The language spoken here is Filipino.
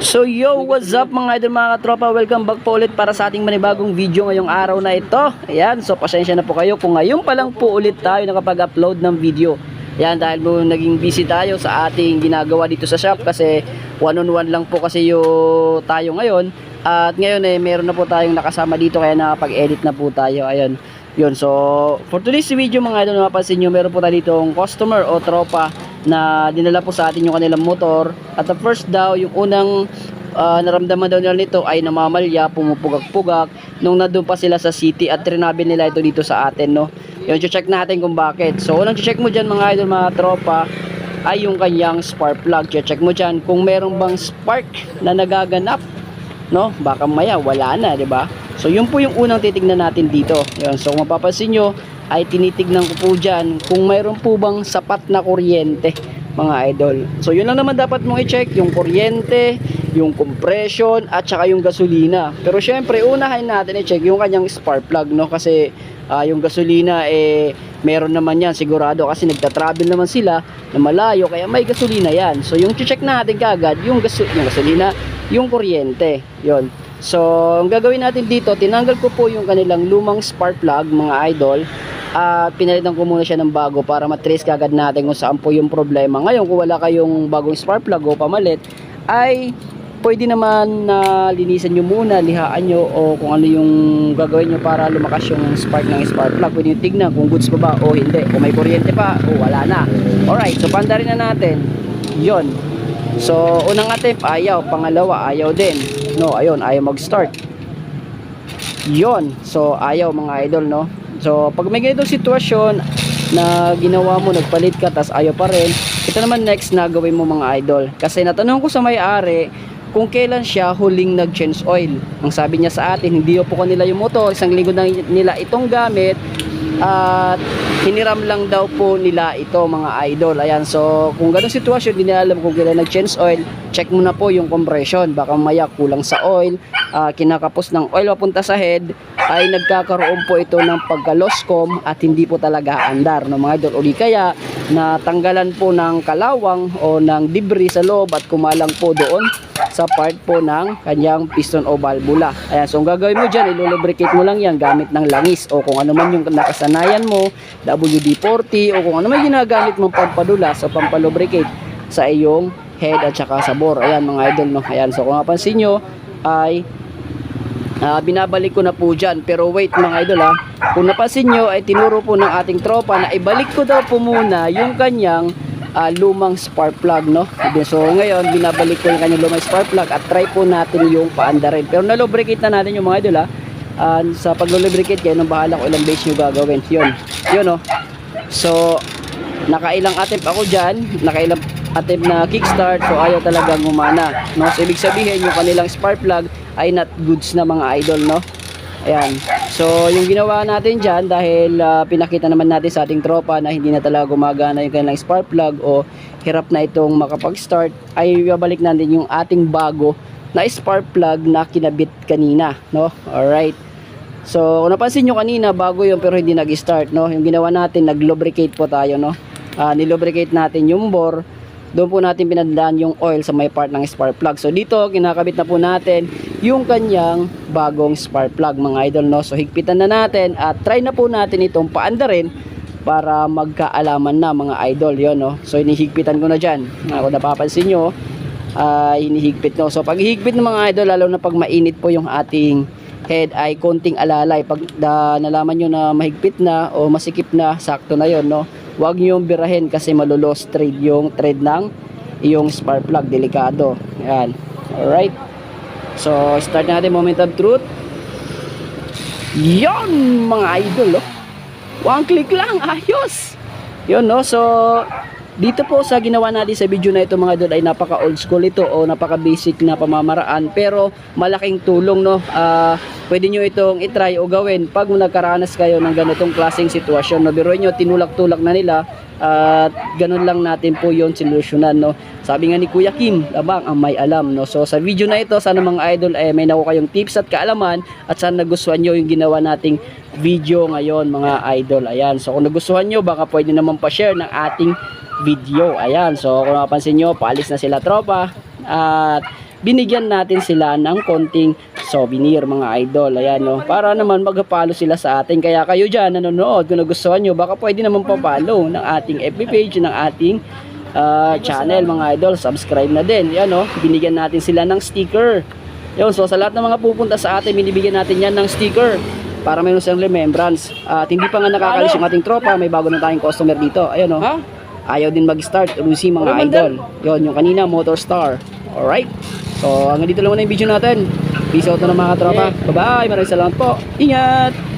So yo, what's up mga idol mga katropa? Welcome back po ulit para sa ating manibagong video ngayong araw na ito. Ayan, so pasensya na po kayo kung ngayon pa lang po ulit tayo nakapag-upload ng video. Ayan, dahil po naging busy tayo sa ating ginagawa dito sa shop kasi one-on-one lang po kasi yung tayo ngayon. At ngayon eh, meron na po tayong nakasama dito kaya nakapag-edit na po tayo. Ayun. Yun, so for today's video mga idol, mapapansin nyo, meron po tayo ditong customer o tropa na dinala po sa atin yung kanilang motor. At the first daw, yung unang ah, naramdaman daw nila nito ay namamalya, pumupugak-pugak nung nandun pa sila sa city at trinabil nila ito dito sa atin, no? Yun, check natin kung bakit. So, unang check mo dyan mga idol, mga tropa, ay yung kanyang spark plug. Check mo dyan kung meron bang spark na nagaganap, no? Baka maya, wala na, di ba? So, yun po yung unang titignan natin dito. Yun, so, kung mapapansin nyo, ay tinitignan ko po dyan kung mayroon po bang sapat na kuryente mga idol. So yun lang naman dapat mong i-check yung kuryente, yung compression at saka yung gasolina. Pero syempre unahin natin i-check yung kanyang spark plug no kasi ah, yung gasolina eh meron naman yan sigurado kasi nagta-travel naman sila na malayo kaya may gasolina yan. So yung check natin kagad yung, gaso yung gasolina, yung kuryente. Yon. So ang gagawin natin dito, tinanggal ko po yung kanilang lumang spark plug mga idol at pinalitan ko muna siya ng bago para matrace kagad natin kung saan po yung problema. Ngayon, kung wala kayong bagong spark plug o pamalit, ay pwede naman na linisan nyo muna, lihaan nyo o kung ano yung gagawin nyo para lumakas yung spark ng spark plug. Pwede nyo tignan kung goods pa ba o hindi. Kung may kuryente pa o wala na. Alright, so pandarin na natin. Yon. So, unang attempt, ayaw. Pangalawa, ayaw din. No, ayun, ayaw mag-start. Yon. So, ayaw mga idol, no? So, pag may ganitong sitwasyon na ginawa mo, nagpalit ka, tas ayaw pa rin, ito naman next na gawin mo mga idol. Kasi natanong ko sa may-ari kung kailan siya huling nag-change oil. Ang sabi niya sa atin, hindi po nila yung motor, isang linggo na nila itong gamit, at hiniram lang daw po nila ito mga idol. Ayan, so kung ganong sitwasyon, hindi nila alam kung kailan nag-change oil, check mo na po yung compression. Baka maya kulang sa oil, ah, kinakapos ng oil papunta sa head, ay nagkakaroon po ito ng pagka-loscom at hindi po talaga andar no mga idol. O di kaya natanggalan po ng kalawang o ng debris sa loob at kumalang po doon sa part po ng kanyang piston o valvula. Ayan, so ang gagawin mo dyan, ilulubricate mo lang yan gamit ng langis o kung ano man yung nakasanayan mo, WD-40 o kung ano man ginagamit mong pampadulas o pampalubricate sa iyong head at saka sa bore. Ayan mga idol, no? Ayan, so kung mapansin nyo, ay Ah, binabalik ko na po dyan. Pero wait mga idol ha. Kung napansin nyo ay tinuro po ng ating tropa na ibalik ko daw po muna yung kanyang ah, lumang spark plug no. So ngayon binabalik ko yung kanyang lumang spark plug at try po natin yung paanda rin. Pero nalubricate na natin yung mga idol ha. Ah, sa paglubricate kayo nang bahala ko ilang base nyo gagawin. Yun. Yun no. So nakailang attempt ako dyan. Nakailang attempt na kickstart so ayaw talagang gumana no so ibig sabihin yung kanilang spark plug ay not goods na mga idol no ayan so yung ginawa natin dyan dahil ah, pinakita naman natin sa ating tropa na hindi na talaga gumagana yung kanilang spark plug o hirap na itong makapag start ay babalik natin yung ating bago na spark plug na kinabit kanina no alright So, kung napansin nyo kanina, bago yun pero hindi nag-start, no? Yung ginawa natin, nag-lubricate po tayo, no? Ah, nilubricate natin yung bore. Doon po natin pinadaan yung oil sa may part ng spark plug. So, dito, kinakabit na po natin yung kanyang bagong spark plug, mga idol, no? So, higpitan na natin at try na po natin itong paanda rin para magkaalaman na, mga idol, yon no? So, inihigpitan ko na dyan. Ah, Kung napapansin nyo, ay hinihigpit no. So pag hihigpit ng mga idol lalo na pag mainit po yung ating head ay konting alalay pag da, nalaman nyo na mahigpit na o masikip na sakto na yon no. Huwag nyo birahin kasi malulos thread yung thread ng iyong spark plug delikado. Yan. Alright. So start natin moment of truth. Yon mga idol oh. One click lang, ayos. Yun no, so dito po sa ginawa natin sa video na ito mga idol ay napaka old school ito o napaka basic na pamamaraan pero malaking tulong no. Ah, pwede nyo itong itry o gawin pag nagkaranas kayo ng ganitong klaseng sitwasyon. No, biruin nyo, tinulak-tulak na nila at ganun lang natin po yon solusyonan no. Sabi nga ni Kuya Kim, labang ang may alam no. So sa video na ito sana mga idol ay may nakuha kayong tips at kaalaman at sana nagustuhan nyo yung ginawa nating video ngayon mga idol. Ayan. So kung nagustuhan nyo baka pwede naman pa-share ng ating video. Ayan. So kung napansin nyo, paalis na sila tropa. At binigyan natin sila ng konting souvenir mga idol. Ayan no, para naman magpalo sila sa atin. Kaya kayo dyan nanonood, kung nagustuhan nyo, baka pwede naman papalo ng ating FB page, ng ating ah, channel mga idol. Subscribe na din. Ayan no, binigyan natin sila ng sticker. Yun, so sa lahat ng mga pupunta sa atin, binibigyan natin yan ng sticker para mayroon silang remembrance. At hindi pa nga nakakalis yung ating tropa, may bago na tayong customer dito. Ayun no. Ha? Ayaw din mag-start, Lucy mga Ano, idol. Yon, yung kanina, Motor Star. Alright. So, hanggang dito lang muna yung video natin. Peace out na ng mga tropa. Bye-bye. Maraming salamat po. Ingat!